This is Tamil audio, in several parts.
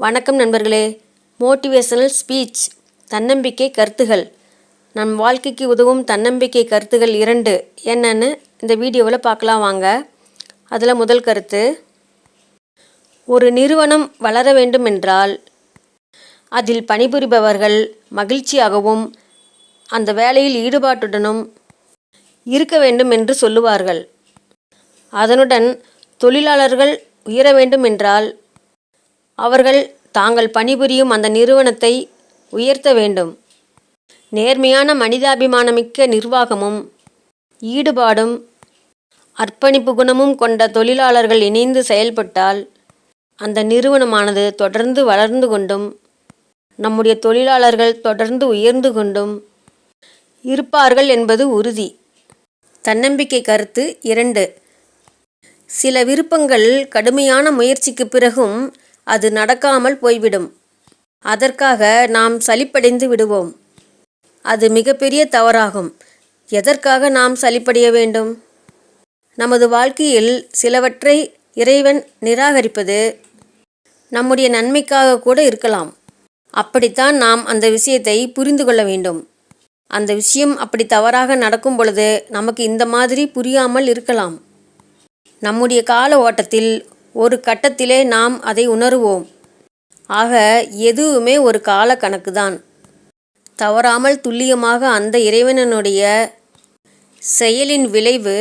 வணக்கம் நண்பர்களே. மோட்டிவேஷனல் ஸ்பீச் தன்னம்பிக்கை கருத்துகள். நம் வாழ்க்கைக்கு உதவும் தன்னம்பிக்கை கருத்துகள் இரண்டு என்னன்னு இந்த வீடியோவில் பார்க்கலாம் வாங்க. அதில் முதல் கருத்து ஒரு நிறுவனம் வளர வேண்டுமென்றால் அதில் பணிபுரிபவர்கள் மகிழ்ச்சியாகவும் அந்த வேலையில் ஈடுபாட்டுடனும் இருக்க வேண்டும் என்று சொல்லுவார்கள். அதனுடன் தொழிலாளர்கள் உயர வேண்டும் என்றால் அவர்கள் தாங்கள் பணிபுரியும் அந்த நிறுவனத்தை உயர்த்த வேண்டும். நேர்மையான மனிதாபிமானமிக்க நிர்வாகமும் ஈடுபாடும் அர்ப்பணிப்பு குணமும் கொண்ட தொழிலாளர்கள் இணைந்து செயல்பட்டால் அந்த நிறுவனமானது தொடர்ந்து வளர்ந்து கொண்டும் நம்முடைய தொழிலாளர்கள் தொடர்ந்து உயர்ந்து கொண்டும் இருப்பார்கள் என்பது உறுதி. தன்னம்பிக்கை கருத்து இரண்டு. சில விருப்பங்கள் கடுமையான முயற்சிக்கு பிறகும் அது நடக்காமல் போய்விடும். அதற்காக நாம் சலிப்படைந்து விடுவோம். அது மிகப்பெரிய தவறாகும். எதற்காக நாம் சலிப்படைய வேண்டும்? நமது வாழ்க்கையில் சிலவற்றை இறைவன் நிராகரிப்பது நம்முடைய நன்மைக்காக கூட இருக்கலாம். அப்படித்தான் நாம் அந்த விஷயத்தை புரிந்து கொள்ள வேண்டும். அந்த விஷயம் அப்படி தவறாக நடக்கும் பொழுது நமக்கு இந்த மாதிரி புரியாமல் இருக்கலாம். நம்முடைய கால ஓட்டத்தில் ஒரு கட்டத்திலே நாம் அதை உணருவோம். ஆக எதுவுமே ஒரு கால கணக்குதான் தவறாமல் துல்லியமாக அந்த இறைவனனுடைய செயலின் விளைவு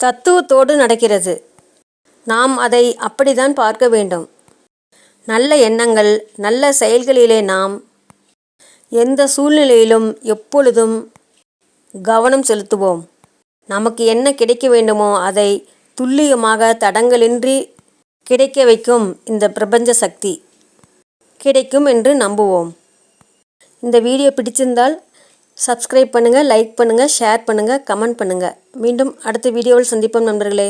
தத்துவத்தோடு நடக்கிறது. நாம் அதை அப்படித்தான் பார்க்க வேண்டும். நல்ல எண்ணங்கள் நல்ல செயல்களிலே நாம் எந்த சூழ்நிலையிலும் எப்பொழுதும் கவனம் செலுத்துவோம். நமக்கு என்ன கிடைக்க வேண்டுமோ அதை துல்லியமாக தடங்களின்றி கிடைக்க வைக்கும் இந்த பிரபஞ்ச சக்தி. கிடைக்கும் என்று நம்புவோம். இந்த வீடியோ பிடிச்சிருந்தால் சப்ஸ்கிரைப் பண்ணுங்கள் லைக் பண்ணுங்கள் ஷேர் பண்ணுங்கள் கமெண்ட் பண்ணுங்கள் மீண்டும் அடுத்த வீடியோவில் சந்திப்போம் நண்பர்களே.